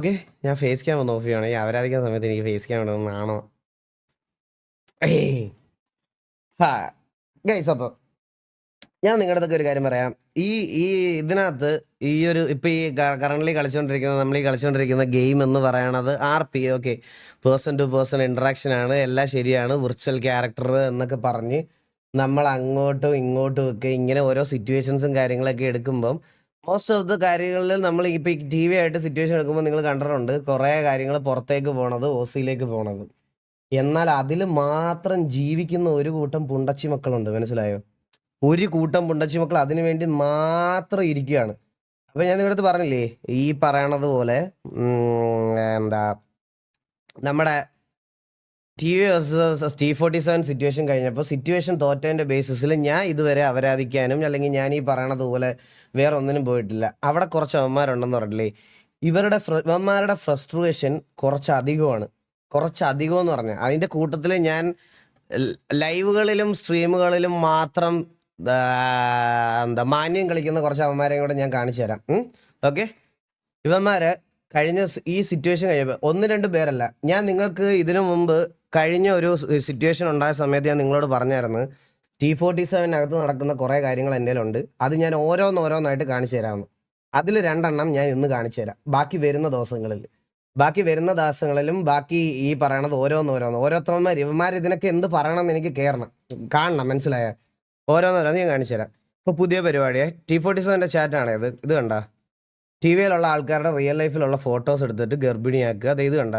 Okay ഞാൻ face cam ഒന്ന് of ഈ അവരാധിക്കുന്ന സമയത്ത് എനിക്ക് ഫേസ് ക്യാം ഇടണമെന്നാണോ ഗൈസ് അപ്പോൾ ഞാൻ നിങ്ങളുടെ ഒരു കാര്യം പറയാം. ഈ ഈ ഇതിനകത്ത് ഈ ഒരു ഇപ്പം ഈ കറണ്ട്ലി കളിച്ചുകൊണ്ടിരിക്കുന്ന നമ്മൾ ഈ കളിച്ചുകൊണ്ടിരിക്കുന്ന ഗെയിം എന്ന് പറയണത് R P okay person to person interaction ആണ് എല്ലാം ശരിയാണ് വിർച്വൽ ക്യാരക്ടർ എന്നൊക്കെ പറഞ്ഞ് നമ്മൾ അങ്ങോട്ടും ഇങ്ങോട്ടും ഒക്കെ ഇങ്ങനെ ഓരോ സിറ്റുവേഷൻസും കാര്യങ്ങളൊക്കെ എടുക്കുമ്പം മോസ്റ്റ് ഓഫ് ദ കാര്യങ്ങളിൽ നമ്മൾ ഇപ്പോൾ ടി വി ആയിട്ട് സിറ്റുവേഷൻ എടുക്കുമ്പോൾ നിങ്ങൾ കണ്ടിട്ടുണ്ട്. കുറേ കാര്യങ്ങൾ പുറത്തേക്ക് പോണത് ഓസിയിലേക്ക് പോണത്. എന്നാൽ അതിൽ മാത്രം ജീവിക്കുന്ന ഒരു കൂട്ടം പുണ്ടച്ചി മക്കളുണ്ട്. മനസ്സിലായോ? ഒരു കൂട്ടം പുണ്ടച്ചി മക്കൾ അതിനു വേണ്ടി മാത്രം ഇരിക്കുകയാണ്. അപ്പം ഞാൻ നിങ്ങളുടെ പറഞ്ഞില്ലേ? ഈ പറയണത് പോലെ എന്താ നമ്മുടെ T T forty seven situation കഴിഞ്ഞപ്പോൾ സിറ്റുവേഷൻ തോറ്റതിന്റെ ബേസിസിൽ ഞാൻ ഇതുവരെ അപരാധിക്കാനും അല്ലെങ്കിൽ ഞാൻ ഈ പറയണതുപോലെ വേറെ ഒന്നിനും പോയിട്ടില്ല. അവിടെ കുറച്ച് അവന്മാരുണ്ടെന്ന് പറഞ്ഞില്ലേ ഇവരുടെ ഇവന്മാരുടെ ഫ്രസ്ട്രേഷൻ കുറച്ച് അധികമാണ്. കുറച്ച് അധികം എന്ന് പറഞ്ഞാൽ അതിന്റെ കൂട്ടത്തിൽ ഞാൻ ലൈവുകളിലും സ്ട്രീമുകളിലും മാത്രം എന്താ മാന്യം കളിക്കുന്ന കുറച്ച് അവന്മാരെയും കൂടെ ഞാൻ കാണിച്ചു തരാം. ഓക്കെ? ഇവന്മാർ കഴിഞ്ഞ ഈ സിറ്റുവേഷൻ കഴിയുമ്പോൾ ഒന്ന് രണ്ട് പേരല്ല. ഞാൻ നിങ്ങൾക്ക് ഇതിനു മുമ്പ് കഴിഞ്ഞ ഒരു സിറ്റുവേഷൻ ഉണ്ടായ സമയത്ത് ഞാൻ നിങ്ങളോട് പറഞ്ഞായിരുന്നു ടി ഫോർട്ടി സെവനകത്ത് നടക്കുന്ന കുറേ കാര്യങ്ങൾ എന്റെ ഉണ്ട് അത് ഞാൻ ഓരോന്നോരോന്നായിട്ട് കാണിച്ചു തരാമെന്ന്. അതിൽ രണ്ടെണ്ണം ഞാൻ ഇന്ന് കാണിച്ചു തരാം. ബാക്കി വരുന്ന ദിവസങ്ങളിൽ. ബാക്കി വരുന്ന ദിവസങ്ങളിലും ബാക്കി ഈ പറയണത് ഓരോന്നോരോന്ന് ഓരോരുത്തന്മാർ ഇവന്മാർ ഇതിനൊക്കെ എന്ത് പറയണമെന്ന് എനിക്ക് കയറണം കാണണം മനസ്സിലായ? ഓരോന്നോരോന്ന് ഞാൻ കാണിച്ചു തരാം. ഇപ്പോൾ പുതിയ പരിപാടിയെ. ടി ഫോർട്ടി സെവന്റെ ചാറ്റാണ് ഇത്. ഇത് കണ്ട? ടി വിയിലുള്ള ആൾക്കാരുടെ റിയൽ ലൈഫിലുള്ള ഫോട്ടോസ് എടുത്തിട്ട് ഗർഭിണിയാക്കുക. അത് ഇത് കണ്ട?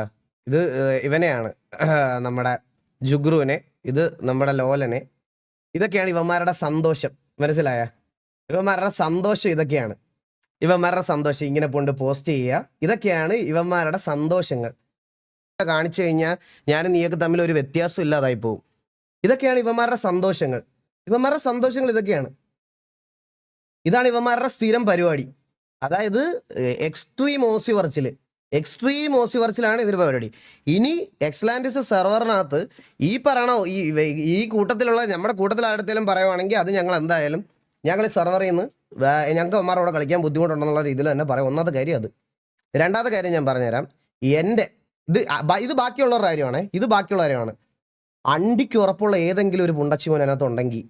ഇത് ഇവനെയാണ് നമ്മുടെ ജുഗ്രുവിനെ ഇത് നമ്മുടെ ലോലനെ. ഇതൊക്കെയാണ് ഇവന്മാരുടെ സന്തോഷം. മനസ്സിലായ? ഇവന്മാരുടെ സന്തോഷം ഇതൊക്കെയാണ്. ഇവന്മാരുടെ സന്തോഷം ഇങ്ങനെ പോണ്ട് പോസ്റ്റ് ചെയ്യുക. ഇതൊക്കെയാണ് ഇവന്മാരുടെ സന്തോഷങ്ങൾ. കാണിച്ചു കഴിഞ്ഞാൽ ഞാനും നീയൊക്കെ തമ്മിൽ ഒരു വ്യത്യാസം ഇല്ലാതായി പോകും ഇതൊക്കെയാണ് ഇവന്മാരുടെ സന്തോഷങ്ങൾ. ഇവന്മാരുടെ സന്തോഷങ്ങൾ ഇതൊക്കെയാണ്. ഇതാണ് ഇവന്മാരുടെ സ്ഥിരം പരിപാടി. അതായത് എക്സ്ട്രീം ഓസി വർച്ചിൽ എക്സ്ട്രീം ഓസി വർച്ചിലാണ് ഇതിന് പരിപാടി. ഇനി എക്സ്ലാൻഡിസ് സെർവറിനകത്ത് ഈ പറയണ ഈ ഈ കൂട്ടത്തിലുള്ള നമ്മുടെ ആരുടെയും പറയുവാണെങ്കിൽ അത് ഞങ്ങൾ എന്തായാലും ഞങ്ങൾ സെർവറിൽ നിന്ന് ഞങ്ങൾക്ക് അമ്മമാരോടെ കളിക്കാൻ ബുദ്ധിമുട്ടുണ്ടെന്നുള്ള രീതിയിൽ തന്നെ പറയാം. ഒന്നാമത്തെ കാര്യം അത്. രണ്ടാമത്തെ കാര്യം ഞാൻ പറഞ്ഞുതരാം. എന്റെ ഇത് ഇത് ബാക്കിയുള്ളവരുടെ കാര്യമാണ്. ഇത് ബാക്കിയുള്ള കാര്യമാണ്. അണ്ടിക്ക് ഉറപ്പുള്ള ഏതെങ്കിലും ഒരു പുണ്ടച്ചിമോൻ അതിനകത്ത് ഉണ്ടെങ്കിൽ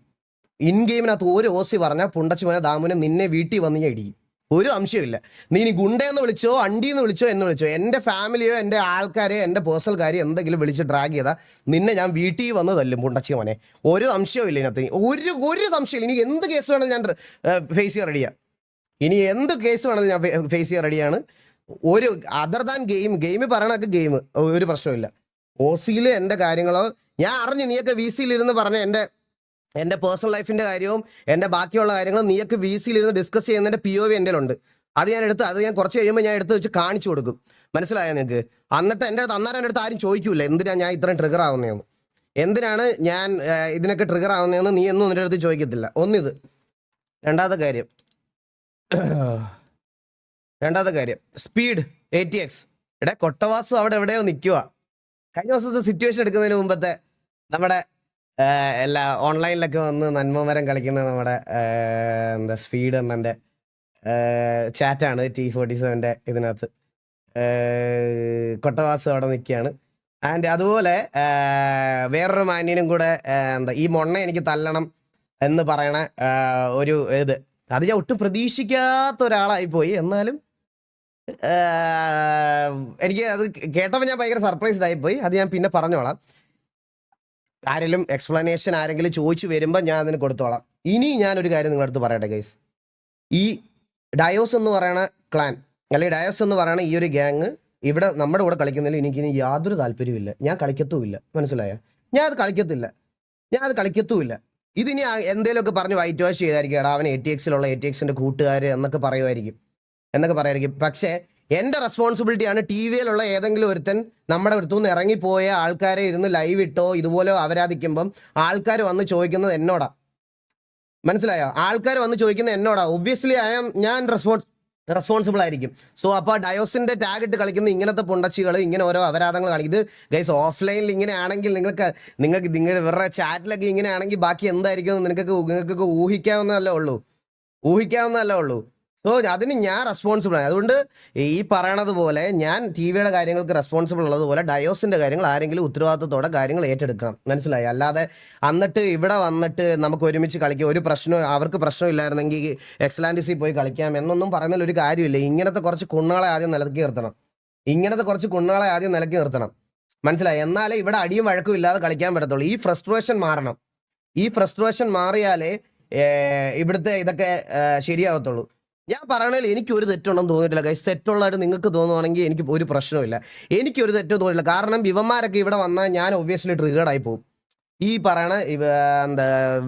ഇൻ ഗെയിമിനകത്ത് ഒരു ഓസി പറഞ്ഞാൽ പുണ്ടച്ചിമോനെ ദാമുനെ നിന്നെ വീട്ടിൽ വന്ന് ഞാൻ ഇടിക്കും. ഒരു അംശമില്ല നീ ഇനി ഗുണ്ടയെന്ന് വിളിച്ചോ അണ്ടിന്ന് വിളിച്ചോ എന്ന് വിളിച്ചോ എന്റെ ഫാമിലിയോ എന്റെ ആൾക്കാരെയോ എന്റെ പേഴ്സണൽ കാര്യം എന്തെങ്കിലും വിളിച്ച് ഡ്രാഗ് ചെയ്താൽ നിന്നെ ഞാൻ വീട്ടിൽ വന്ന് തല്ലും പുണ്ടച്ചി മോനെ. ഒരു സംശയവും ഇല്ല ഇതിനകത്ത്. ഒരു ഒരു സംശയമില്ല ഇനി എന്ത് കേസ് വേണമെങ്കിലും ഞാൻ ഫേസ് ചെയ്യാൻ റെഡിയാ ഇനി എന്ത് കേസ് വേണമെങ്കിലും ഞാൻ ഫേസ് ചെയ്യാൻ റെഡിയാണ് ഒരു അതർ ദാൻ ഗെയിം ഗെയിം പറയണൊക്കെ ഗെയിം ഒരു പ്രശ്നമില്ല ഓ സിയിൽ എന്റെ കാര്യങ്ങളോ ഞാൻ അറിഞ്ഞു നീയൊക്കെ വി സിയിലിരുന്ന് പറഞ്ഞ എന്റെ എന്റെ പേഴ്സണൽ ലൈഫിന്റെ കാര്യവും എന്റെ ബാക്കിയുള്ള കാര്യങ്ങളും നീയൊക്കെ വി സിയിലിരുന്ന് ഡിസ്കസ് ചെയ്യുന്നതിന്റെ പി ഒ വി എന്റെ ഉണ്ട് അത് ഞാൻ എടുത്ത് അത് ഞാൻ കുറച്ച് കഴിയുമ്പോൾ ഞാൻ എടുത്ത് വെച്ച് കാണിച്ചു കൊടുക്കും. മനസ്സിലായോ നിങ്ങൾക്ക് എന്നിട്ട് എന്റെ അടുത്ത് അന്നേരം എന്റെ അടുത്ത് ആരും ചോദിക്കൂല എന്തിനാണ് ഞാൻ ഇത്രയും ട്രിഗർ ആവുന്നതെന്ന്? എന്തിനാണ് ഞാൻ ഇതിനൊക്കെ ട്രിഗർ ആവുന്നതെന്ന് നീ എന്നും എന്റെ അടുത്ത് ചോദിക്കത്തില്ല. ഒന്നിത്. രണ്ടാമത്തെ കാര്യം. രണ്ടാമത്തെ കാര്യം. സ്പീഡ് എ ടി എക്സ് ഇവിടെ കൊട്ടവാസം അവിടെ എവിടെയോ നിൽക്കുക കഴിഞ്ഞ ദിവസത്തെ സിറ്റുവേഷൻ എടുക്കുന്നതിന് മുമ്പത്തെ നമ്മുടെ എല്ലാ ഓൺലൈനിലൊക്കെ വന്ന് നന്മമരം കളിക്കുന്ന നമ്മുടെ എന്താ സ്പീഡ് എണ്ണന്റെ ചാറ്റാണ് ടി ഫോർട്ടി സെവന്റെ ഇതിനകത്ത്. കൊട്ടവാസ് അവിടെ നിൽക്കുകയാണ്. ആൻഡ് അതുപോലെ വേറൊരു മാന്യനും കൂടെ എന്താ ഈ മൊണ്ണ എനിക്ക് തല്ലണം എന്ന് പറയണ ഒരു ഇത്. അത് ഞാൻ ഒട്ടും പ്രതീക്ഷിക്കാത്ത ഒരാളായി പോയി. എന്നാലും എനിക്ക് അത് കേട്ടപ്പോൾ ഞാൻ ഭയങ്കര സർപ്രൈസ്ഡ് ആയിപ്പോയി അത് ഞാൻ പിന്നെ പറഞ്ഞോളാം. ആരെങ്കിലും എക്സ്പ്ലനേഷൻ ആരെങ്കിലും ചോദിച്ചു വരുമ്പോൾ ഞാൻ അതിന് കൊടുത്തോളാം. ഇനി ഞാനൊരു കാര്യം നിങ്ങളുടെ അടുത്ത് പറയട്ടെ ഗൈസ് ഈ ഡയോസ് എന്ന് പറയുന്ന ക്ലാൻ അല്ലെങ്കിൽ ഡയോസ് എന്ന് പറയുന്ന ഈ ഒരു ഗ്യാങ് ഇവിടെ നമ്മുടെ കൂടെ കളിക്കുന്നതിൽ എനിക്കിനി യാതൊരു താല്പര്യമില്ല ഞാൻ കളിക്കത്തുമില്ല. മനസ്സിലായ? ഞാൻ അത് കളിക്കത്തില്ല. ഞാൻ അത് കളിക്കത്തുമില്ല. ഇതിനി എന്തെങ്കിലുമൊക്കെ പറഞ്ഞ് വൈറ്റ് വാഷ് ചെയ്തായിരിക്കും. എടാ അവൻ എ ടി എക്സിലുള്ള എ ടി എക്സിന്റെ കൂട്ടുകാർ എന്നൊക്കെ പറയുമായിരിക്കും. എന്നൊക്കെ പറയുമായിരിക്കും. പക്ഷേ എന്റെ റെസ്പോൺസിബിലിറ്റിയാണ് ടി വിയിലുള്ള ഏതെങ്കിലും ഒരുത്തൻ നമ്മുടെ അടുത്തു നിന്ന് ഇറങ്ങിപ്പോയ ആൾക്കാരെ ഇരുന്ന് ലൈവ് ഇട്ടോ ഇതുപോലെ അവരാധിക്കുമ്പം ആൾക്കാർ വന്ന് ചോദിക്കുന്നത് എന്നോടാ. മനസ്സിലായോ? ആൾക്കാർ വന്ന് ചോദിക്കുന്നത് എന്നോടാ. ഒബ്വിയസ്ലി ഐ ഞാൻ റെസ്പോൺസ് റെസ്പോൺസിബിൾ ആയിരിക്കും. സോ അപ്പോൾ ഡയോസിന്റെ ടാഗ് ഇട്ട് കളിക്കുന്ന ഇങ്ങനത്തെ പുണ്ടച്ചികൾ ഇങ്ങനെ ഓരോ അപരാധങ്ങൾ കാണിക്കും. ഇത് ഗൈസ് ഓഫ്ലൈനിൽ ഇങ്ങനെ ആണെങ്കിൽ നിങ്ങൾക്ക് നിങ്ങൾക്ക് നിങ്ങൾ ഇവരുടെ ചാറ്റിലൊക്കെ ഇങ്ങനെ ആണെങ്കിൽ ബാക്കി എന്തായിരിക്കും നിങ്ങൾക്ക് നിങ്ങൾക്ക് ഊഹിക്കാവുന്നതല്ലേ ഉള്ളൂ. ഊഹിക്കാവുന്നതല്ലേ ഉള്ളൂ. സോ അതിന് ഞാൻ റെസ്പോൺസിബിൾ ആണ്. അതുകൊണ്ട് ഈ പറയണത് പോലെ ഞാൻ ടി വിയുടെ കാര്യങ്ങൾക്ക് റെസ്പോൺസിബിൾ ഉള്ളതുപോലെ ഡയോസിന്റെ കാര്യങ്ങൾ ആരെങ്കിലും ഉത്തരവാദിത്തത്തോടെ കാര്യങ്ങൾ ഏറ്റെടുക്കണം. മനസ്സിലായി? അല്ലാതെ എന്നിട്ട് ഇവിടെ വന്നിട്ട് നമുക്ക് ഒരുമിച്ച് കളിക്കുക ഒരു പ്രശ്നം അവർക്ക് പ്രശ്നമില്ലായിരുന്നെങ്കിൽ എക്സലാൻഡിസിൽ പോയി കളിക്കാം എന്നൊന്നും പറയുന്നതിൽ ഒരു കാര്യമില്ല. ഇങ്ങനത്തെ കുറച്ച് കുണ്ണുകളെ ആദ്യം നിലക്കി നിർത്തണം. ഇങ്ങനത്തെ കുറച്ച് കുണ്ണുകളെ ആദ്യം നിലക്കി നിർത്തണം. മനസ്സിലായി? എന്നാലേ ഇവിടെ അടിയും വഴക്കും ഇല്ലാതെ കളിക്കാൻ പറ്റത്തുള്ളൂ. ഈ ഫ്രസ്ട്രേഷൻ മാറണം. ഈ ഫ്രസ്ട്രേഷൻ മാറിയാലേ ഇവിടുത്തെ ഇതൊക്കെ ശരിയാവത്തുള്ളൂ. ഞാൻ പറയണതിൽ എനിക്ക് ഒരു തെറ്റുണ്ടെന്ന് തോന്നിയിട്ടില്ല ഗൈസ് തെറ്റുള്ളതായിട്ട് നിങ്ങൾക്ക് തോന്നുവാണെങ്കിൽ എനിക്ക് ഒരു പ്രശ്നമില്ല എനിക്കൊരു തെറ്റും തോന്നില്ല കാരണം ഇവന്മാരൊക്കെ ഇവിടെ വന്നാൽ ഞാൻ ഒബ്വിയസ്ലി ട്രിഗേർഡായി പോകും. ഈ പറയണ ഇവ എന്താ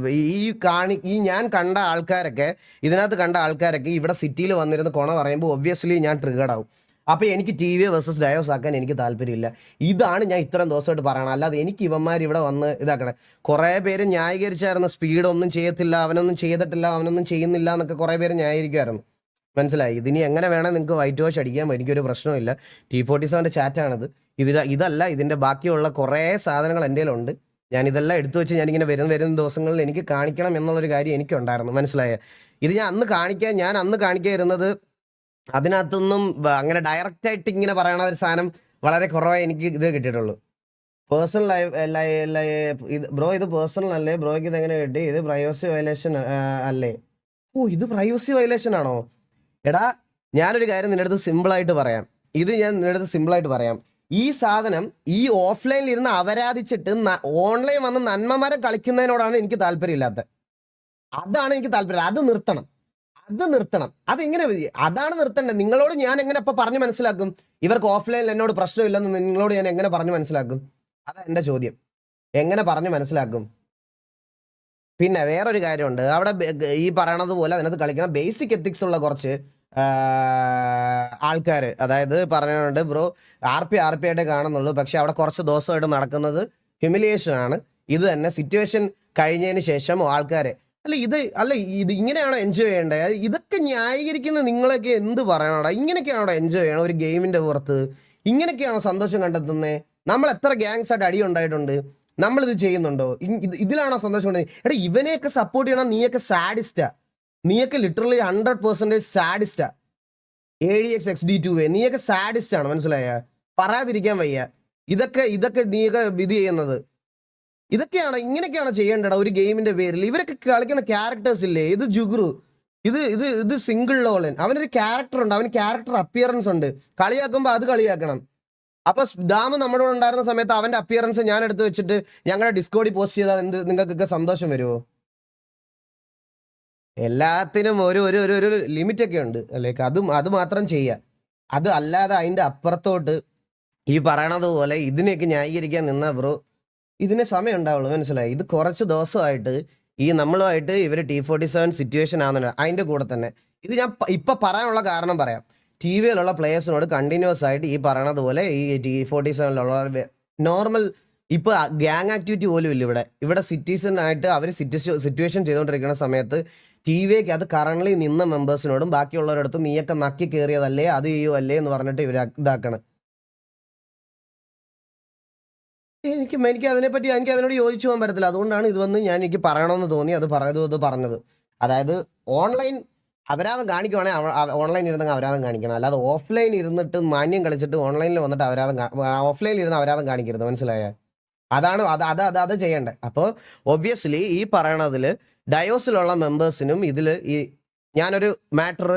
ഈ കാണി ഈ ഞാൻ കണ്ട ആൾക്കാരൊക്കെ ഇതിനകത്ത് കണ്ട ആൾക്കാരൊക്കെ ഇവിടെ സിറ്റിയിൽ വന്നിരുന്ന് കൊണ പറയുമ്പോൾ ഒബ്വിയസ്ലി ഞാൻ ട്രിഗേഡാവും അപ്പോൾ എനിക്ക് ടി വി വേഴ്സസ് ഡയോസ് ആക്കാൻ എനിക്ക് താല്പര്യമില്ല. ഇതാണ് ഞാൻ ഇത്രയും ദിവസമായിട്ട് പറയണം അല്ലാതെ എനിക്ക് ഇവന്മാർ ഇവിടെ വന്ന് ഇതാക്കണേ. കുറേ പേര് ന്യായീകരിച്ചായിരുന്നു. സ്പീഡ് ഒന്നും ചെയ്യത്തില്ല അവനൊന്നും ചെയ്തിട്ടില്ല അവനൊന്നും ചെയ്യുന്നില്ല എന്നൊക്കെ കുറേ പേര് ന്യായീകരിക്കുമായിരുന്നു മനസ്സിലായി? ഇതിനി എങ്ങനെ വേണേൽ നിങ്ങൾക്ക് വൈറ്റ് വാഷ് അടിക്കാം എനിക്കൊരു പ്രശ്നമില്ല ടി ഫോർട്ടി സെവന്റെ ചാറ്റാണിത് ഇതിൽ ഇതല്ല ഇതിന്റെ ബാക്കിയുള്ള കുറേ സാധനങ്ങൾ എന്റെ കയ്യിലുണ്ട്. ഞാൻ ഇതെല്ലാം എടുത്തു വെച്ച് ഞാനിങ്ങനെ വരുന്ന വരുന്ന ദിവസങ്ങളിൽ എനിക്ക് കാണിക്കണം എന്നുള്ളൊരു കാര്യം എനിക്കുണ്ടായിരുന്നു. മനസ്സിലായ? ഇത് ഞാൻ അന്ന് കാണിക്കാൻ ഞാൻ അന്ന് കാണിക്കാതിരുന്നത് അതിനകത്തൊന്നും അങ്ങനെ ഡയറക്റ്റ് ആയിട്ട് ഇങ്ങനെ പറയണ ഒരു സാധനം വളരെ കുറവായി എനിക്ക് ഇത് കിട്ടിയിട്ടുള്ളൂ. പേഴ്സണൽ ഇത് ബ്രോ ഇത് പേഴ്സണൽ അല്ലേ? ബ്രോയ്ക്ക് ഇത് എങ്ങനെ കിട്ടി? ഇത് പ്രൈവസി വയലേഷൻ അല്ലേ? ഓ ഇത് പ്രൈവസി വയലേഷൻ ആണോ? എടാ ഞാനൊരു കാര്യം നിന്റെ അടുത്ത് സിമ്പിളായിട്ട് പറയാം. ഇത് ഞാൻ നിന്റെ അടുത്ത് സിമ്പിളായിട്ട് പറയാം. ഈ സാധനം ഈ ഓഫ്ലൈനിൽ ഇരുന്ന് അവരാധിച്ചിട്ട് ഓൺലൈൻ വന്ന് നന്മമാരെ കളിക്കുന്നതിനോടാണ് എനിക്ക് താല്പര്യമില്ലാത്തത്. അതാണ് എനിക്ക് താല്പര്യം. അത് നിർത്തണം. അത് നിർത്തണം. അതെങ്ങനെ അതാണ് നിർത്തേണ്ടത്. നിങ്ങളോട് ഞാൻ എങ്ങനെ ഇപ്പൊ പറഞ്ഞു മനസ്സിലാക്കും? ഇവർക്ക് ഓഫ്ലൈനിൽ എന്നോട് പ്രശ്നമില്ലെന്ന് നിങ്ങളോട് ഞാൻ എങ്ങനെ പറഞ്ഞു മനസ്സിലാക്കും? അതാ എന്റെ ചോദ്യം. എങ്ങനെ പറഞ്ഞു മനസ്സിലാക്കും? പിന്നെ വേറൊരു കാര്യമുണ്ട്. അവിടെ ഈ പറയണത് പോലെ അതിനകത്ത് കളിക്കണം ബേസിക് എത്തിക്സ് ഉള്ള കുറച്ച് ആൾക്കാർ അതായത് പറയാനുണ്ട് bro R P R P ആയിട്ട് കാണുന്നുള്ളൂ. പക്ഷെ അവിടെ കുറച്ച് ദിവസമായിട്ട് നടക്കുന്നത് ഹ്യൂമിലിയേഷൻ ആണ്. ഇത് തന്നെ സിറ്റുവേഷൻ കഴിഞ്ഞതിന് ശേഷം ആൾക്കാരെ അല്ല ഇത് അല്ല ഇത് ഇങ്ങനെയാണോ എൻജോയ് ചെയ്യേണ്ടത് ഇതൊക്കെ ന്യായീകരിക്കുന്ന നിങ്ങളൊക്കെ എന്ത് പറയണോടാ? ഇങ്ങനെയൊക്കെയാണോ എൻജോയ് ചെയ്യണം? ഒരു ഗെയിമിന്റെ പുറത്ത് ഇങ്ങനെയൊക്കെയാണോ സന്തോഷം കണ്ടെത്തുന്നത് നമ്മൾ എത്ര ഗ്യാങ്സ് ആയിട്ട് അടി ഉണ്ടായിട്ടുണ്ട്? നമ്മളിത് ചെയ്യുന്നുണ്ടോ? ഇതിലാണോ സന്തോഷം ഉണ്ടെങ്കിൽ എടാ ഇവനെയൊക്കെ സപ്പോർട്ട് ചെയ്യണം നീയൊക്കെ സാഡിസ്റ്റാ നീയൊക്കെ literally hundred percentage സാഡിസ്റ്റാ A D X X D two നീയൊക്കെ സാഡിസ്റ്റ് മനസ്സിലായ? പറയാതിരിക്കാൻ വയ്യ. ഇതൊക്കെ ഇതൊക്കെ നീയൊക്കെ വിധി ചെയ്യുന്നത്. ഇതൊക്കെയാണ് ഇങ്ങനെയൊക്കെയാണ് ചെയ്യേണ്ടത് ഒരു ഗെയിമിന്റെ പേരിൽ. ഇവരൊക്കെ കളിക്കുന്ന ക്യാരക്ടേഴ്സ് ഇല്ലേ? ഇത് ജുഗ്രു ഇത് ഇത് ഇത് സിംഗിൾ ലോളൻ. അവനൊരു ക്യാരക്ടർ ഉണ്ട് അവന് ക്യാരക്ടർ അപ്പിയറൻസ് ഉണ്ട്. കളിയാക്കുമ്പോൾ അത് കളിയാക്കണം. അപ്പൊ ദാമ് നമ്മുടെ ഉണ്ടായിരുന്ന സമയത്ത് അവന്റെ അപ്പിയറൻസ് ഞാൻ എടുത്തു വെച്ചിട്ട് ഞങ്ങളുടെ ഡിസ്കോഡിൽ പോസ്റ്റ് ചെയ്താൽ എന്ത് നിങ്ങൾക്കൊക്കെ സന്തോഷം വരുമോ എല്ലാത്തിനും ഒരു ഒരു ഒരു ഒരു ലിമിറ്റ് ഒക്കെ ഉണ്ട്. ലൈക്ക് അതും അത് മാത്രം ചെയ്യുക അത് അല്ലാതെ അതിന്റെ അപ്പുറത്തോട്ട് ഈ പറയണത് പോലെ ഇതിനെയൊക്കെ ന്യായീകരിക്കാൻ നിന്നാ ബ്രോ. ഇതിന് സമയം ഉണ്ടാവുള്ളൂ മനസ്സിലായി? ഇത് കുറച്ച് ദിവസമായിട്ട് ഈ നമ്മളുമായിട്ട് ഇവർ ടി ഫോർട്ടി സെവൻ സിറ്റുവേഷൻ ആവുന്നുണ്ട്. അതിന്റെ കൂടെ തന്നെ ഇത് ഞാൻ ഇപ്പം പറയാനുള്ള കാരണം പറയാം. ടി വിയിലുള്ള പ്ലേയേഴ്സിനോട് കണ്ടിന്യൂസ് ആയിട്ട് ഈ പറയണത് പോലെ ഈ ടി ഫോർട്ടി സെവനിലുള്ള നോർമൽ ഇപ്പോൾ ഗ്യാങ് ആക്ടിവിറ്റി പോലും ഇല്ല ഇവിടെ. ഇവിടെ സിറ്റീസണായിട്ട് അവർ അവർ സിറ്റുവേഷൻ ചെയ്തുകൊണ്ടിരിക്കുന്ന സമയത്ത് ടി വിക്ക് അത് കറണ്ട്ലി നിന്ന മെമ്പേഴ്സിനോടും ബാക്കിയുള്ളവരടുത്തും നീയൊക്കെ നക്കി കയറിയതല്ലേ അത് ചെയ്യൂ അല്ലേ എന്ന് പറഞ്ഞിട്ട് ഇവർ ഇതാക്കണം. എനിക്ക് എനിക്ക് അതിനെപ്പറ്റി എനിക്ക് അതിനോട് യോജിച്ചു പോകാൻ പറ്റത്തില്ല. അതുകൊണ്ടാണ് ഇത് വന്ന് ഞാൻ എനിക്ക് പറയണമെന്ന് തോന്നി. അത് പറഞ്ഞത് അത് പറഞ്ഞത്. അതായത് ഓൺലൈൻ അപരാധം കാണിക്കുവാണെങ്കിൽ ഓൺലൈൻ ഇരുന്ന് അപരാധം കാണിക്കണം. അല്ലാതെ ഓഫ്ലൈൻ ഇരുന്നിട്ട് മാന്യം കളിച്ചിട്ട് ഓൺലൈനിൽ വന്നിട്ട് അപരാധം ഓഫ്ലൈനിൽ ഇരുന്ന് അപരാധം കാണിക്കരുത്. മനസ്സിലായ? അതാണ് അത് അത് അത് അത് ചെയ്യേണ്ടത് അപ്പോൾ ഒബ്വിയസ്ലി ഈ പറയണതിൽ ഡയോസിലുള്ള മെമ്പേഴ്സിനും ഇതിൽ ഈ ഞാനൊരു മാറ്റർ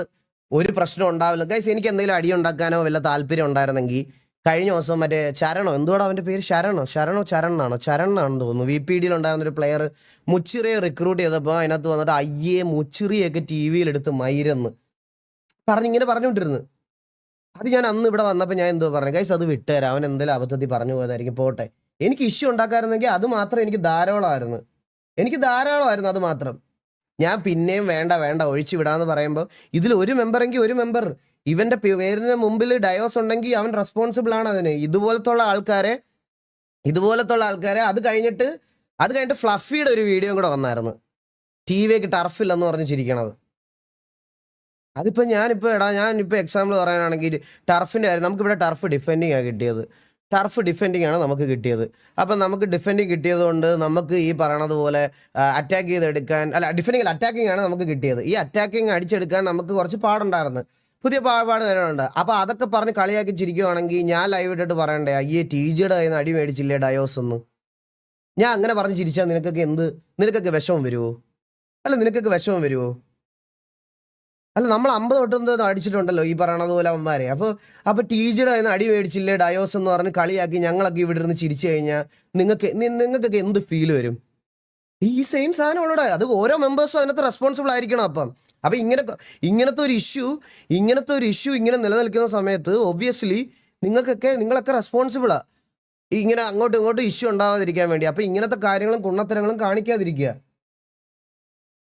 ഒരു പ്രശ്നം ഉണ്ടാവില്ല. ഗൈസ് എനിക്ക് എന്തെങ്കിലും അടി ഉണ്ടാക്കാനോ വല്ല താല്പര്യം ഉണ്ടായിരുന്നെങ്കിൽ കഴിഞ്ഞ ദിവസം മറ്റേ ചരണോ എന്തുവാണ് അവന്റെ പേര്? ശരണോ ശരണോ ചരണാണോ ചരണാണെന്ന് തോന്നുന്നു. വി പി ഡിയിൽ ഉണ്ടായിരുന്ന ഒരു പ്ലെയർ മുച്ചിറിയെ റിക്രൂട്ട് ചെയ്തപ്പോൾ അതിനകത്ത് വന്നിട്ട് അയ്യേ മുച്ചിറിയൊക്കെ ടി വിയിലെടുത്ത് മൈരെന്ന് പറഞ്ഞിങ്ങനെ പറഞ്ഞുകൊണ്ടിരുന്നു. അത് ഞാൻ അന്ന് ഇവിടെ വന്നപ്പോൾ ഞാൻ എന്തോ പറഞ്ഞു? കൈസ് അത് വിട്ടുതരാം. അവൻ എന്തെങ്കിലും അബദ്ധത്തിൽ പറഞ്ഞു പോയതായിരിക്കും. പോട്ടെ. എനിക്ക് ഇഷ്യൂ ഉണ്ടാക്കാറുണ്ടെങ്കിൽ അത് മാത്രം എനിക്ക് ധാരാളമായിരുന്നു. എനിക്ക് ധാരാളമായിരുന്നു അത് മാത്രം. ഞാൻ പിന്നെയും വേണ്ട വേണ്ട ഒഴിച്ചു വിടാന്ന് പറയുമ്പോൾ ഇതിൽ ഒരു മെമ്പറെങ്കിൽ ഒരു മെമ്പർ ഇവന്റെ പേരിന് മുമ്പിൽ ഡയോസ് ഉണ്ടെങ്കിൽ അവൻ റെസ്പോൺസിബിൾ ആണ് അതിന്. ഇതുപോലത്തുള്ള ആൾക്കാരെ ഇതുപോലത്തുള്ള ആൾക്കാരെ അത് കഴിഞ്ഞിട്ട് അത് കഴിഞ്ഞിട്ട് ഫ്ലഫിയുടെ ഒരു വീഡിയോ കൂടെ വന്നായിരുന്നു. ടി വിക്ക് ടർഫില്ലെന്ന് പറഞ്ഞ് ചിരിക്കണത്. അതിപ്പോ ഞാനിപ്പോ എടാ ഞാനിപ്പോൾ എക്സാമ്പിൾ പറയാനാണെങ്കിൽ ടർഫിന്റെ കാര്യം നമുക്കിവിടെ ടർഫ് ഡിഫെൻഡിങ് ആണ് കിട്ടിയത്. ടർഫ് ഡിഫെൻഡിങ് ആണ് നമുക്ക് കിട്ടിയത്. അപ്പം നമുക്ക് ഡിഫെൻഡിങ് കിട്ടിയത് കൊണ്ട് നമുക്ക് ഈ പറയണത് പോലെ അറ്റാക്ക് ചെയ്തെടുക്കാൻ അല്ല ഡിഫെൻഡിങ് അറ്റാക്കിംഗ് ആണ് നമുക്ക് കിട്ടിയത്. ഈ അറ്റാക്കിംഗ് അടിച്ചെടുക്കാൻ നമുക്ക് കുറച്ച് പാടുണ്ടായിരുന്നു. പുതിയ പാട് നേരമുണ്ട് അപ്പൊ അതൊക്കെ പറഞ്ഞ് കളിയാക്കി ചിരിക്കുവാണെങ്കിൽ ഞാൻ ലൈവ് ഇട്ടിട്ട് പറയണ്ടേ അയ്യേ ടി ജിയുടെ കയ്യിൽ നിന്ന് അടി മേടിച്ചില്ലേ ഡയോസ് ഒന്നും ഞാൻ അങ്ങനെ പറഞ്ഞ് ചിരിച്ചാൽ നിനക്കൊക്കെ എന്ത് നിനക്കൊക്കെ വിഷമം വരുമോ അല്ല നിനക്കൊക്കെ വിഷമം വരുമോ അല്ല നമ്മൾ അമ്പത് തൊട്ടൊന്നും അടിച്ചിട്ടുണ്ടല്ലോ ഈ പറയണത് പോലെ അവന്മാരെ. അപ്പോൾ അപ്പോൾ കയ്യിൽ നിന്ന് അടി മേടിച്ചില്ലേ ഡയോസ് എന്ന് പറഞ്ഞ് കളിയാക്കി ഞങ്ങളൊക്കെ ഇവിടെ ഇരുന്ന് ചിരിച്ചു കഴിഞ്ഞാൽ നിങ്ങൾക്ക് നിങ്ങൾക്കൊക്കെ എന്ത് ഫീൽ വരും? ഈ സെയിം സാധനം സാധനമുള്ളൂടെ അത് ഓരോ മെമ്പേഴ്സും അതിനകത്ത് റെസ്പോൺസിബിൾ ആയിരിക്കണം അപ്പം. അപ്പം ഇങ്ങനെ ഇങ്ങനത്തെ ഒരു ഇഷ്യൂ ഇങ്ങനത്തെ ഒരു ഇഷ്യൂ ഇങ്ങനെ നിലനിൽക്കുന്ന സമയത്ത് ഒബ്വിയസ്ലി നിങ്ങൾക്കൊക്കെ നിങ്ങളൊക്കെ റെസ്പോൺസിബിളാണ് ഇങ്ങനെ അങ്ങോട്ടും ഇങ്ങോട്ടും ഇഷ്യൂ ഉണ്ടാവാതിരിക്കാൻ വേണ്ടി. അപ്പം ഇങ്ങനത്തെ കാര്യങ്ങളും കുണ്ണത്തരങ്ങളും കാണിക്കാതിരിക്കുക.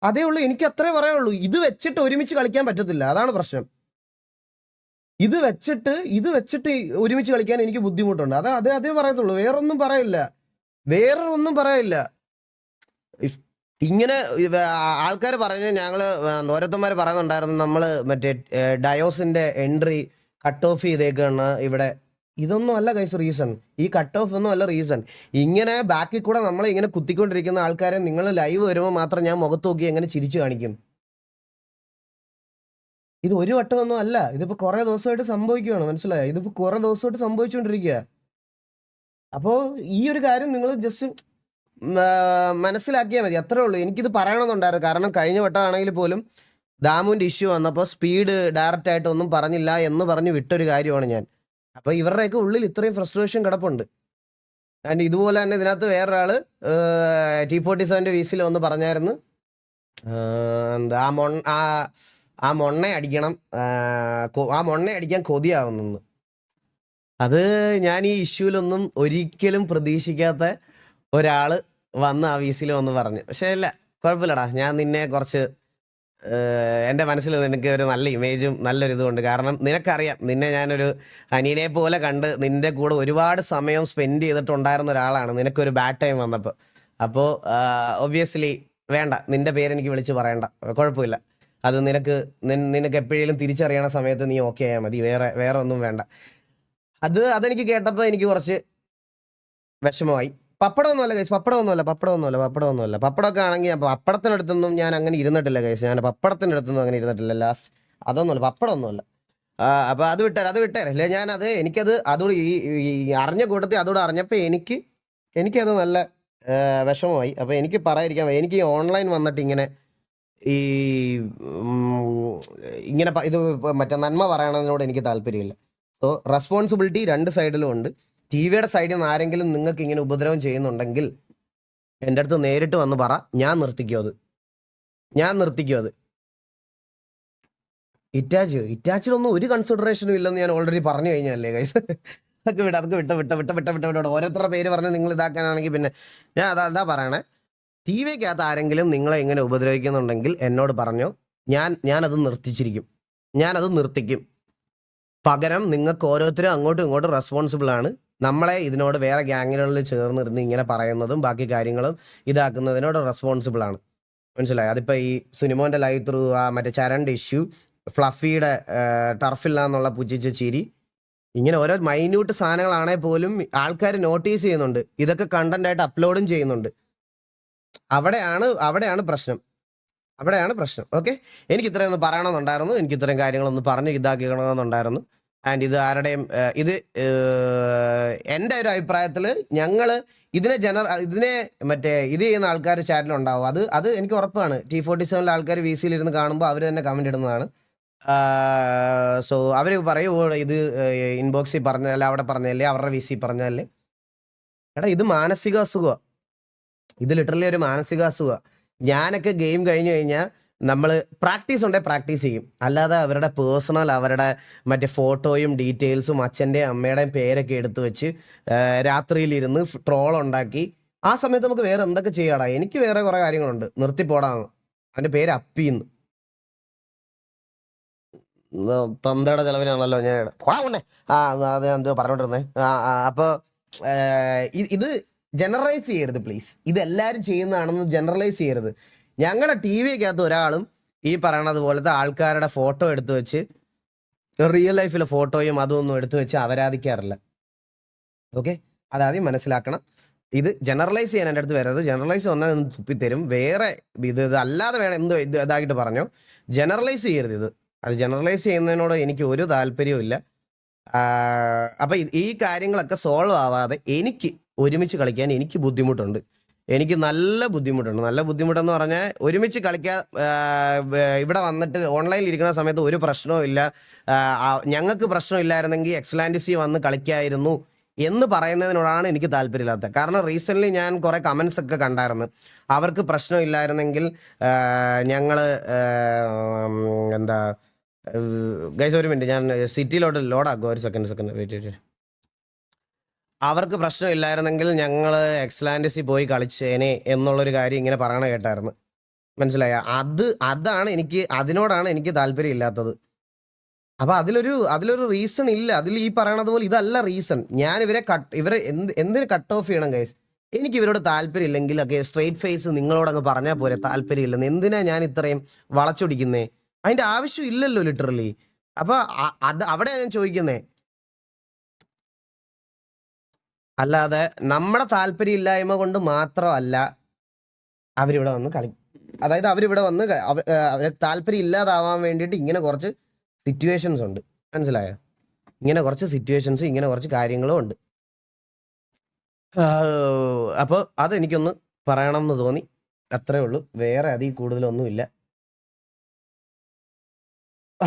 അതേ ഉള്ളൂ എനിക്ക് അത്രേ പറയാനുള്ളൂ. ഇത് വെച്ചിട്ട് ഒരുമിച്ച് കളിക്കാൻ പറ്റത്തില്ല. അതാണ് പ്രശ്നം. ഇത് വെച്ചിട്ട് ഇത് വെച്ചിട്ട് ഒരുമിച്ച് കളിക്കാൻ എനിക്ക് ബുദ്ധിമുട്ടുണ്ട്. അത് അതേ അതേ പറയത്തുള്ളൂ. വേറൊന്നും പറയില്ല. വേറെ ഒന്നും പറയില്ല. ഇങ്ങനെ ആൾക്കാർ പറഞ്ഞു ഞങ്ങൾ ഓരോരുത്തന്മാർ പറയുന്നുണ്ടായിരുന്നു നമ്മൾ മറ്റേ ഡയോസിന്റെ എൻട്രി കട്ട് ഓഫ് ചെയ്തേക്കാണ് ഇവിടെ. ഇതൊന്നും അല്ല കൈസ് റീസൺ ഈ കട്ട് ഓഫ് ഒന്നും അല്ല റീസൺ ഇങ്ങനെ ബാക്കിൽ കൂടെ നമ്മളെ ഇങ്ങനെ കുത്തിക്കൊണ്ടിരിക്കുന്ന ആൾക്കാരെ നിങ്ങൾ ലൈവ് വരുമ്പോൾ മാത്രം ഞാൻ മുഖത്ത് നോക്കി എങ്ങനെ ചിരിച്ചു കാണിക്കും? ഇത് ഒരു വട്ടമൊന്നും അല്ല. ഇതിപ്പോ കുറെ ദിവസമായിട്ട് സംഭവിക്കുകയാണ് മനസ്സിലായോ? ഇതിപ്പോ കുറെ ദിവസമായിട്ട് സംഭവിച്ചുകൊണ്ടിരിക്കുക അപ്പോൾ ഈ ഒരു കാര്യം നിങ്ങൾ ജസ്റ്റ് മനസ്സിലാക്കിയാൽ മതി. അത്രേ ഉള്ളൂ. എനിക്കിത് പറയണമെന്നുണ്ടായിരുന്നു. കാരണം കഴിഞ്ഞ വട്ടമാണെങ്കിൽ പോലും ദാമുവിന്റെ ഇഷ്യൂ വന്നപ്പോൾ സ്പീഡ് ഡയറക്റ്റ് ആയിട്ട് ഒന്നും പറഞ്ഞില്ല എന്ന് പറഞ്ഞ് വിട്ടൊരു കാര്യമാണ് ഞാൻ. അപ്പോൾ ഇവരുടെയൊക്കെ ഉള്ളിൽ ഇത്രയും ഫ്രസ്ട്രേഷൻ കിടപ്പുണ്ട്. ആൻഡ് ഇതുപോലെ തന്നെ ഇതിനകത്ത് വേറൊരാൾ ടി ഫോർട്ടി സെവന്റെ വീസിൽ ഒന്ന് പറഞ്ഞായിരുന്നു. എന്താ ആ മൊൺ ആ ആ മൊണ്ണ അടിക്കണം. ആ മൊണ്ണ അടിക്കാൻ കൊതിയാവുന്നെന്ന്. അത് ഞാൻ ഈ ഇഷ്യൂലൊന്നും ഒരിക്കലും പ്രതീക്ഷിക്കാത്ത ഒരാൾ വന്ന് ആ വീസിൽ വന്ന് പറഞ്ഞു. പക്ഷേ ഇല്ല കുഴപ്പമില്ലടാ. ഞാൻ നിന്നെ കുറച്ച് എന്റെ മനസ്സിൽ നിനക്ക് ഒരു നല്ല ഇമേജും നല്ലൊരു ഇതുമുണ്ട് കാരണം നിനക്കറിയാം നിന്നെ ഞാനൊരു അനിയനെ പോലെ കണ്ട് നിന്റെ കൂടെ ഒരുപാട് സമയം സ്പെൻഡ് ചെയ്തിട്ടുണ്ടായിരുന്ന ഒരാളാണ്. നിനക്കൊരു ബാഡ് ടൈം വന്നപ്പോൾ അപ്പോൾ ഒബ്വിയസ്ലി വേണ്ട. നിന്റെ പേരെനിക്ക് വിളിച്ച് പറയണ്ട. കുഴപ്പമില്ല. അത് നിനക്ക് നിനക്ക് എപ്പോഴേലും തിരിച്ചറിയണ സമയത്ത് നീ ഓക്കെ ആയാൽ മതി. വേറെ വേറെ ഒന്നും വേണ്ട. അത് അതെനിക്ക് കേട്ടപ്പോൾ എനിക്ക് കുറച്ച് വിഷമമായി. പപ്പടമൊന്നുമല്ല കേസ് പപ്പടമൊന്നുമല്ല പപ്പടമൊന്നുമല്ല പപ്പടമൊന്നുമല്ല. പപ്പടമൊക്കെ ആണെങ്കിൽ പപ്പടത്തിനടുത്തൊന്നും ഞാൻ അങ്ങനെ ഇരുന്നിട്ടില്ല കേസ് ഞാൻ പപ്പടത്തിനടുത്തൊന്നും അങ്ങനെ ഇരുന്നിട്ടില്ല ലാസ്റ്റ് അതൊന്നുമല്ല പപ്പടമൊന്നുമല്ല. അപ്പോൾ അത് വിട്ടേരെ അത് വിട്ടേരെ. അല്ലേ ഞാനത് എനിക്കത് അതോട് ഈ അറിഞ്ഞ കൂട്ടത്തിൽ അതോട് അറിഞ്ഞപ്പോൾ എനിക്ക് എനിക്കത് നല്ല വിഷമമായി. അപ്പോൾ എനിക്ക് പറയാതിരിക്കാൻ എനിക്ക് ഓൺലൈൻ വന്നിട്ട് ഇങ്ങനെ ഈ ഇങ്ങനെ ഇത് മറ്റേ നന്മ പറയണതിനോട് എനിക്ക് താല്പര്യമില്ല. സോ റെസ്പോൺസിബിലിറ്റി രണ്ട് സൈഡിലും ഉണ്ട്. ടി വിയുടെ സൈഡിൽ നിന്ന് ആരെങ്കിലും നിങ്ങൾക്ക് ഇങ്ങനെ ഉപദ്രവം ചെയ്യുന്നുണ്ടെങ്കിൽ എന്റെ അടുത്ത് നേരിട്ട് വന്ന് പറ. ഞാൻ നിർത്തിക്കോ അത്. ഞാൻ നിർത്തിക്കോ അത്. ഇറ്റാച്ച് ഇറ്റാച്ചിലൊന്നും ഒരു കൺസിഡറേഷനും ഇല്ലെന്ന് ഞാൻ ഓൾറെഡി പറഞ്ഞു കഴിഞ്ഞല്ലേ ഗൈസ് അതൊക്കെ വിട്ട അതൊക്കെ വിട്ട വിട്ട വിട്ട വിട്ട വിട്ട വിട്ട ഓരോരുത്തരുടെ പേര് പറഞ്ഞ് നിങ്ങൾ ഇതാക്കാനാണെങ്കിൽ പിന്നെ ഞാൻ അതാ അതാ പറയണേ. ടി വിക്കകത്ത് ആരെങ്കിലും നിങ്ങളെ ഇങ്ങനെ ഉപദ്രവിക്കുന്നുണ്ടെങ്കിൽ എന്നോട് പറഞ്ഞോ. ഞാൻ ഞാനത് നിർത്തിച്ചിരിക്കും. ഞാനത് നിർത്തിക്കും. പകരം നിങ്ങൾക്ക് ഓരോരുത്തരും അങ്ങോട്ടും ഇങ്ങോട്ടും റെസ്പോൺസിബിൾ ആണ്. നമ്മളെ ഇതിനോട് വേറെ ഗ്യാങ്ങുകളിൽ ചേർന്നിരുന്ന് ഇങ്ങനെ പറയുന്നതും ബാക്കി കാര്യങ്ങളും ഇതാക്കുന്നതിനോട് റെസ്പോൺസിബിൾ ആണ്. മനസ്സിലായി? അതിപ്പോൾ ഈ സുനിമോന്റെ ലൈവ് ത്രൂ ആ മറ്റേ ചരണ്ട് ഇഷ്യൂ ഫ്ലഫിയുടെ ടർഫില്ല എന്നുള്ള പുച്ഛിച്ച ചിരി ഇങ്ങനെ ഓരോ മൈന്യൂട്ട് സാധനങ്ങളാണെങ്കിൽ പോലും ആൾക്കാർ നോട്ടീസ് ചെയ്യുന്നുണ്ട്. ഇതൊക്കെ കണ്ടന്റായിട്ട് അപ്ലോഡും ചെയ്യുന്നുണ്ട്. അവിടെയാണ് അവിടെയാണ് പ്രശ്നം. അവിടെയാണ് പ്രശ്നം. ഓക്കെ എനിക്ക് ഇത്രയൊന്നും പറയണമെന്നുണ്ടായിരുന്നു. എനിക്ക് ഇത്രയും കാര്യങ്ങളൊന്ന് പറഞ്ഞ് ഇതാക്കിക്കണമെന്നുണ്ടായിരുന്നു. ആൻഡ് ഇത് ആരുടെയും ഇത് എന്റെ ഒരു അഭിപ്രായത്തിൽ ഞങ്ങൾ ഇതിനെ ജനറ ഇതിനെ മറ്റേ ഇത് ചെയ്യുന്ന ആൾക്കാർ ചാറ്റിലുണ്ടാവും അത് അത് എനിക്ക് ഉറപ്പാണ്. ടി ഫോർട്ടി സെവനിലെ ആൾക്കാർ വി സിയിലിരുന്ന് കാണുമ്പോൾ അവർ തന്നെ കമന്റ് ഇടുന്നതാണ്. സോ അവർ പറയൂ ഇത് ഇൻബോക്സിൽ പറഞ്ഞല്ല അവിടെ പറഞ്ഞല്ലേ അവരുടെ വി സി പറഞ്ഞല്ലേ എടാ ഇത് മാനസിക അസുഖമാണ് ഇത് ലിറ്ററലി ഒരു മാനസിക അസുഖമാണ് ഞാനൊക്കെ ഗെയിം കഴിഞ്ഞു കഴിഞ്ഞാൽ നമ്മൾ പ്രാക്ടീസ് ഉണ്ടെങ്കിൽ പ്രാക്ടീസ് ചെയ്യും. അല്ലാതെ അവരുടെ പേഴ്സണൽ അവരുടെ മറ്റേ ഫോട്ടോയും ഡീറ്റെയിൽസും അച്ഛന്റെയും അമ്മയുടെയും പേരൊക്കെ എടുത്തു വെച്ച് രാത്രിയിലിരുന്ന് ട്രോൾ ഉണ്ടാക്കി ആ സമയത്ത് നമുക്ക് വേറെ എന്തൊക്കെ ചെയ്യാടാ? എനിക്ക് വേറെ കുറേ കാര്യങ്ങളുണ്ട്. നിർത്തിപ്പോടാന്ന് അവന്റെ പേര് അപ്പിന്ന്. തന്തയുടെ ചെലവിനാണല്ലോ ഞാൻ ആ അത് ഞാൻ എന്തോ പറഞ്ഞോണ്ടിരുന്നേ. ആ ആ, അപ്പൊ ഇത് ജനറലൈസ് ചെയ്യരുത് പ്ലീസ്. ഇത് എല്ലാവരും ചെയ്യുന്നതാണെന്ന് ജനറലൈസ് ചെയ്യരുത്. ഞങ്ങളുടെ ടി വിക്കകത്ത് ഒരാളും ഈ പറയണത് പോലത്തെ ആൾക്കാരുടെ ഫോട്ടോ എടുത്തു വെച്ച് റിയൽ ലൈഫിലെ ഫോട്ടോയും അതും ഒന്നും എടുത്തു വെച്ച് അവരാധിക്കാറില്ല. ഓക്കെ അതാദ്യം മനസ്സിലാക്കണം. ഇത് ജനറലൈസ് ചെയ്യാൻ എന്റെ അടുത്ത് വരരുത്. ജനറലൈസ് വന്നാൽ ഒന്ന് തുപ്പിത്തരും. വേറെ ഇത് അല്ലാതെ വേണം എന്തോ ഇത് ഇതായിട്ട് പറഞ്ഞു. ജനറലൈസ് ചെയ്യരുത് ഇത്. അത് ജനറലൈസ് ചെയ്യുന്നതിനോട് എനിക്ക് ഒരു താല്പര്യവും ഇല്ല. അപ്പം ഈ കാര്യങ്ങളൊക്കെ സോൾവ് ആവാതെ എനിക്ക് ഒരുമിച്ച് കളിക്കാൻ എനിക്ക് ബുദ്ധിമുട്ടുണ്ട്. എനിക്ക് നല്ല ബുദ്ധിമുട്ടുണ്ട്. നല്ല ബുദ്ധിമുട്ടെന്ന് പറഞ്ഞാൽ ഒരുമിച്ച് കളിക്കാൻ ഇവിടെ വന്നിട്ട് ഓൺലൈനിൽ ഇരിക്കുന്ന സമയത്ത് ഒരു പ്രശ്നവും ഇല്ല. ഞങ്ങൾക്ക് പ്രശ്നമില്ലായിരുന്നെങ്കിൽ എക്സലാൻഡിസി വന്ന് കളിക്കായിരുന്നു എന്ന് പറയുന്നതിനോടാണ് എനിക്ക് താല്പര്യമില്ലാത്തത്. കാരണം റീസെന്റ്ലി ഞാൻ കുറേ കമൻസ് ഒക്കെ കണ്ടായിരുന്നു. അവർക്ക് പ്രശ്നമില്ലായിരുന്നെങ്കിൽ ഞങ്ങൾ എന്താ ഗൈസ് ഒരു മിനിറ്റ് ഞാൻ സിറ്റിയിലോട്ട് ലോഡാക്കുക ഒരു സെക്കൻഡ് സെക്കൻഡ് വെയിറ്റ് വെയിറ്റ് അവർക്ക് പ്രശ്നമില്ലായിരുന്നെങ്കിൽ ഞങ്ങൾ എക്സലാൻഡസി പോയി കളിച്ചേനെ എന്നുള്ളൊരു കാര്യം ഇങ്ങനെ പറയണ കേട്ടായിരുന്നു. മനസ്സിലായ? അത് അതാണ് എനിക്ക് അതിനോടാണ് എനിക്ക് താല്പര്യം ഇല്ലാത്തത് അപ്പൊ അതിലൊരു അതിലൊരു റീസൺ ഇല്ല. അതിൽ ഈ പറയണത് പോലെ ഇതല്ല റീസൺ ഞാൻ ഇവരെ കട്ട് ഇവരെ എന്ത് എന്തിന് കട്ട് ഓഫ് ചെയ്യണം കേസ് എനിക്ക് ഇവരോട് താല്പര്യം ഇല്ലെങ്കിൽ ഒക്കെ സ്ട്രെയിറ്റ് ഫേസ് നിങ്ങളോടങ്ങ് പറഞ്ഞാൽ പോരെ താല്പര്യം ഇല്ലെന്ന് എന്തിനാ ഞാൻ ഇത്രയും വളച്ചൊടിക്കുന്നേ? അതിന്റെ ആവശ്യം ഇല്ലല്ലോ ലിറ്ററലി അപ്പൊ അത് അവിടെ ഞാൻ ചോദിക്കുന്നേ? അല്ലാതെ നമ്മുടെ താല്പര്യം ഇല്ലായ്മ കൊണ്ട് മാത്രമല്ല അവരിവിടെ വന്ന് കളി അതായത് അവരിവിടെ വന്ന് അവരെ താല്പര്യം ഇല്ലാതാവാൻ വേണ്ടിയിട്ട് ഇങ്ങനെ കുറച്ച് സിറ്റുവേഷൻസ് ഉണ്ട്. മനസ്സിലായോ? ഇങ്ങനെ കുറച്ച് സിറ്റുവേഷൻസ് ഇങ്ങനെ കുറച്ച് കാര്യങ്ങളും ഉണ്ട്. അപ്പോൾ അതെനിക്കൊന്ന് പറയണം എന്ന് തോന്നി. അത്രേ ഉള്ളൂ. വേറെ അതിൽ കൂടുതലൊന്നുമില്ല.